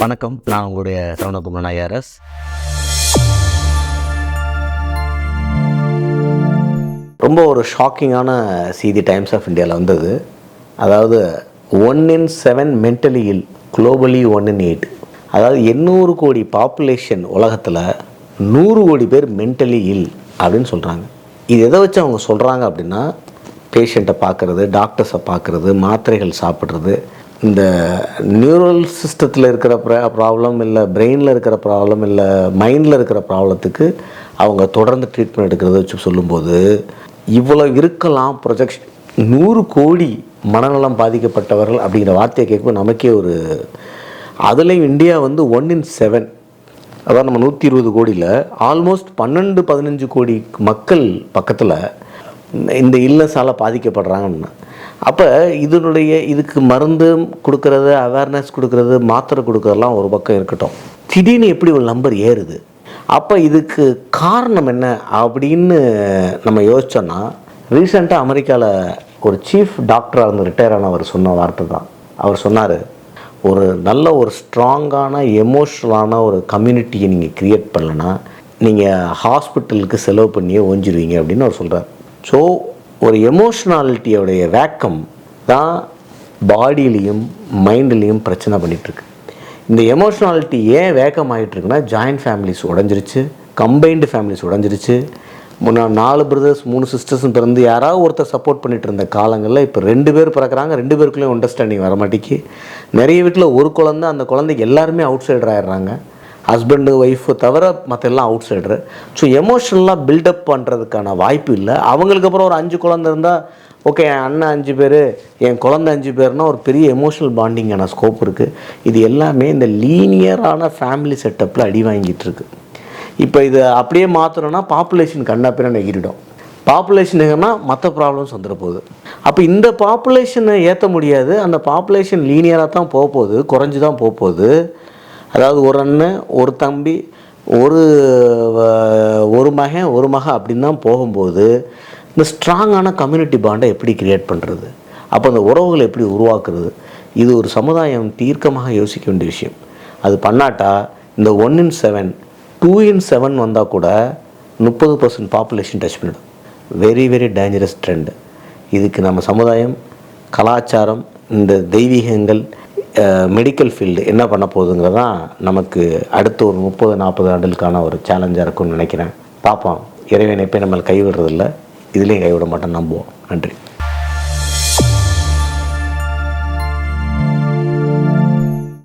வணக்கம். நான் உங்களுடைய சரவணகுமரன் ஐஆர்எஸ். ரொம்ப ஒரு ஷாக்கிங்கான செய்தி டைம்ஸ் ஆஃப் இந்தியாவில் வந்தது. அதாவது one in seven mentally will globally one in eight அதாவது எண்ணூறு கோடி பாப்புலேஷன் உலகத்தில் நூறு கோடி பேர் மென்டலி இல் அப்படின்னு சொல்கிறாங்க இது எதை வச்சு அவங்க சொல்கிறாங்க அப்படின்னா பேஷண்ட்டை பார்க்குறது டாக்டர்ஸை பார்க்குறது மாத்திரைகள் சாப்பிட்றது இந்த நியூரல் சிஸ்டத்தில் இருக்கிற ப்ராப்ளம் இல்லை பிரெயினில் இருக்கிற ப்ராப்ளம் இல்லை மைண்டில் இருக்கிற ப்ராப்ளத்துக்கு அவங்க தொடர்ந்து ட்ரீட்மெண்ட் எடுக்கிறத வச்சு சொல்லும்போது இவ்வளோ இருக்கலாம் ப்ரொஜெக்ஷன் நூறு கோடி மனநலம் பாதிக்கப்பட்டவர்கள் அப்படிங்கிற வார்த்தையை கேட்கும்போது நமக்கே ஒரு அதுலேயும் இந்தியா வந்து ஒன் இன் செவன் அதாவது நம்ம நூற்றி இருபது கோடியில் ஆல்மோஸ்ட் பன்னெண்டு பதினஞ்சு கோடி மக்கள் பக்கத்தில் இந்த இல்லஸால் பாதிக்கப்படுறாங்கன்னு. அப்போ இதனுடைய இதுக்கு மருந்து கொடுக்கறது அவேர்னஸ் கொடுக்கறது மாத்திரை கொடுக்கறதெல்லாம் ஒரு பக்கம் இருக்கட்டும். திடீர்னு எப்படி ஒரு நம்பர் ஏறுது? அப்போ இதுக்கு காரணம் என்ன அப்படின்னு நம்ம யோசிச்சோன்னா ரீசெண்டாக அமெரிக்காவில் ஒரு சீஃப் டாக்டராக இருந்து ரிட்டையர் ஆனவர் சொன்ன வார்த்தை தான். அவர் சொன்னார் ஒரு நல்ல ஒரு ஸ்ட்ராங்கான எமோஷ்னலான ஒரு கம்யூனிட்டியை நீங்கள் க்ரியேட் பண்ணலன்னா நீங்கள் ஹாஸ்பிட்டலுக்கு செலவு பண்ணியே ஓஞ்சிருவீங்க அப்படின்னு அவர் சொல்கிறார் ஸோ ஒரு எமோஷ்னாலிட்டியோடைய வேக்கம் தான் பாடியிலையும் மைண்ட்லேயும் பிரச்சனை பண்ணிகிட்ருக்கு இந்த எமோஷ்னாலிட்டி ஏன் வேக்கம் ஆகிட்டுருக்குன்னா ஜாயின்ட் ஃபேமிலிஸ் உடஞ்சிருச்சு கம்பைன்டு ஃபேமிலிஸ் உடஞ்சிருச்சு. முன்னா நாலு பிரதர்ஸ் மூணு சிஸ்டர்ஸும் பிறந்து யாராவது ஒருத்தர் சப்போர்ட் பண்ணிட்டு இருந்த காலங்களில் இப்போ ரெண்டு பேர் பிறக்கிறாங்க ரெண்டு பேருக்குள்ளேயும் அண்டர்ஸ்டாண்டிங் வர மாட்டேங்கி நிறைய வீட்டில் ஒரு குழந்தை அந்த குழந்தைக்கு எல்லாருமே அவுட் சைடர் ஆயிடுறாங்க. ஹஸ்பண்டு ஒய்ஃபு தவிர மற்ற எல்லாம் அவுட் சைடரு ஸோ எமோஷனலாக பில்டப் பண்ணுறதுக்கான வாய்ப்பு இல்லை. அவங்களுக்கு அப்புறம் ஒரு அஞ்சு குழந்தை இருந்தால் ஓகே என் அண்ணன் அஞ்சு பேர் என் குழந்தை அஞ்சு பேர்னா ஒரு பெரிய எமோஷனல் பாண்டிங்கான ஸ்கோப் இருக்குது இது எல்லாமே இந்த லீனியரான ஃபேமிலி செட்டப்பில் அடி வாங்கிட்டுருக்கு இப்போ இதை அப்படியே மாற்றணும்னா பாப்புலேஷன் கண்ணா பின்ன எகிரிடும் பாப்புலேஷன் மற்ற ப்ராப்ளம்ஸ் வந்துட போகுது. அப்போ இந்த பாப்புலேஷனை ஏற்ற முடியாது. அந்த பாப்புலேஷன் லீனியராக தான் போக போகுது குறைஞ்சி தான் போக போகுது. அதாவது ஒரு அண்ணன் ஒரு தம்பி ஒரு ஒரு மகன் ஒரு மக அப்படின்னு தான் போகும்போது இந்த ஸ்ட்ராங்கான கம்யூனிட்டி பாண்டை எப்படி கிரியேட் பண்ணுறது அப்போ அந்த உறவுகளை எப்படி உருவாக்குறது? இது ஒரு சமுதாயம் தீர்க்கமாக யோசிக்க வேண்டிய விஷயம். அது பண்ணாட்டா இந்த one in seven two in seven வந்தால் கூட முப்பது பர்சன்ட் பாப்புலேஷன் டச் பண்ணிடும். வெரி வெரி டேஞ்சரஸ் ட்ரெண்ட் இதுக்கு நம்ம சமுதாயம் கலாச்சாரம் இந்த தெய்வீகங்கள் மெடிக்கல் ஃபீல்டு என்ன பண்ண போகுதுங்கிறதான் நமக்கு அடுத்த ஒரு முப்பது நாற்பது ஆண்டுகளுக்கான ஒரு சேலஞ்சாக இருக்கும்னு நினைக்கிறேன். பார்ப்போம். இறைவன் எப்போ நம்மளை கைவிடுறதில்ல. இதுலேயும் கைவிட மாட்டோம் நம்புவோம். நன்றி.